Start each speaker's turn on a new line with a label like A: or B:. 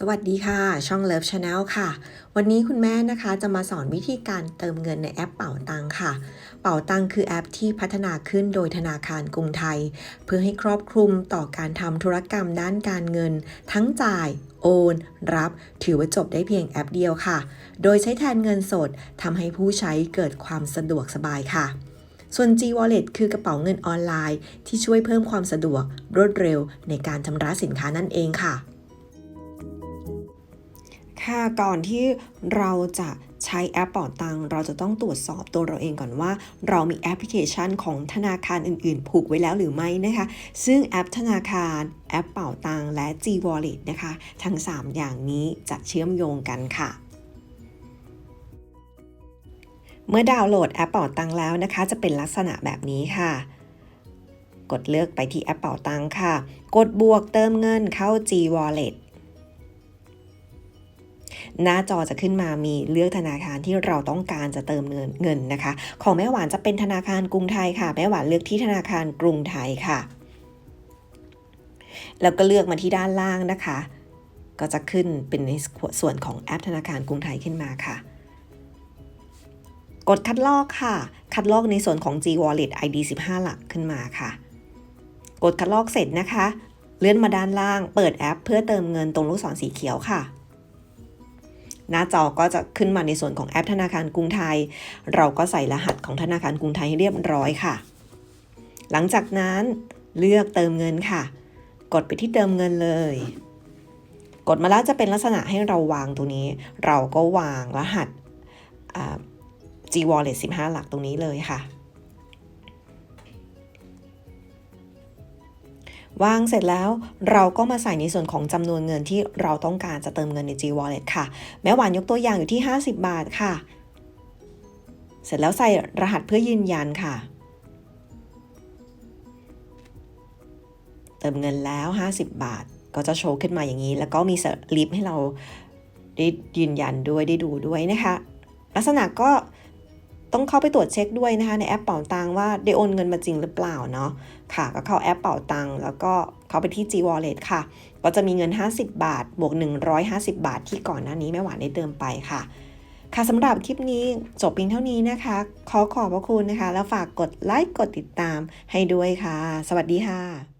A: สวัสดีค่ะ ช่อง Love Channel ค่ะ วันนี้คุณแม่นะคะจะมาสอนวิธีการเติมเงินในแอปเป๋าตังค่ะ เป๋าตังคือแอปที่พัฒนาขึ้นโดยธนาคารกรุงไทย เพื่อให้ครอบคลุมต่อการทำธุรกรรมด้านการเงิน ทั้งจ่าย โอน รับ ถือว่าจบได้เพียงแอปเดียวค่ะ โดยใช้แทนเงินสดทำให้ผู้ใช้เกิดความสะดวกสบายค่ะส่วน G Wallet คือกระเป๋าเงินออนไลน์ ที่ช่วยเพิ่มความสะดวกรวดเร็วในการชำระสินค้านั่นเองค่ะ ค่ะก่อนที่เราจะใช้แอปเป่าตัง เราจะต้องตรวจสอบตัวเราเองก่อนว่า เรามีแอปพลิเคชันของธนาคารอื่น ๆ ผูกไว้แล้วหรือไม่นะคะ ซึ่งแอปธนาคารแอปเป่าตังและ G Wallet นะคะ ทั้ง 3 อย่างนี้จะเชื่อมโยงกันค่ะเมื่อดาวน์โหลดแอปเป่าตังแล้วนะคะ จะเป็นลักษณะแบบนี้ค่ะ กดเลือกไปที่แอปเป่าตังค่ะ กดบวกเติมเงินเข้า G Wallet หน้าจอจะขึ้นมามีเลือกธนาคารที่เราต้องการจะเติมเงินเงินนะคะ ของแม่หวานจะเป็นธนาคารกรุงไทยค่ะ แม่หวานเลือกที่ธนาคารกรุงไทยค่ะ แล้วก็เลือกมาที่ด้านล่างนะคะ ก็จะขึ้นเป็นในส่วนของแอปธนาคารกรุงไทยขึ้นมาค่ะ กดคัดลอกค่ะ คัดลอกในส่วนของ G Wallet ID 15 หลักขึ้นมาค่ะ กดคัดลอกเสร็จนะคะ เลื่อนมาด้านล่าง เปิดแอป เพื่อเติมเงินตรงลูกศรสีเขียวค่ะ หน้าจอก็จะขึ้นมาในส่วนของแอปธนาคารกรุงไทย เราก็ใส่รหัสของธนาคารกรุงไทยให้เรียบร้อยค่ะ หลังจากนั้นเลือกเติมเงินค่ะ กดไปที่เติมเงินเลย กดมาแล้วจะเป็นลักษณะให้เราวางตรงนี้ เราก็วางรหัส G Wallet 15 หลักตรงนี้เลยค่ะ วางเสร็จแล้วเราก็มาใส่ในส่วนของจำนวนเงินที่เราต้องการจะเติมเงินใน G Wallet ค่ะ แม้หวานยกตัวอย่างอยู่ที่ 50 บาทค่ะ เสร็จแล้วใส่รหัสเพื่อยืนยันค่ะ เติมเงินแล้ว 50 บาท ก็จะโชว์ขึ้นมาอย่างนี้ แล้วก็มีสลิปให้เราได้ยืนยันด้วยได้ดูด้วยนะคะ ลักษณะก็ ต้องเข้าไปตรวจเช็คด้วยนะคะในแอปเป๋าตังว่าได้โอนเงินมาจริงหรือเปล่าเนาะค่ะ ก็เข้าแอปเป๋าตังแล้วก็เข้าไปที่ G Wallet ค่ะ ก็จะมีเงิน 50 บาท บวก 150 บาท ที่ก่อนหน้านี้แม่หวานได้เติมไปค่ะ ค่ะสำหรับคลิปนี้จบเพียงเท่านี้นะคะ ขอขอบพระคุณนะคะ แล้วฝากกดไลค์กดติดตามให้ด้วยค่ะ สวัสดีค่ะ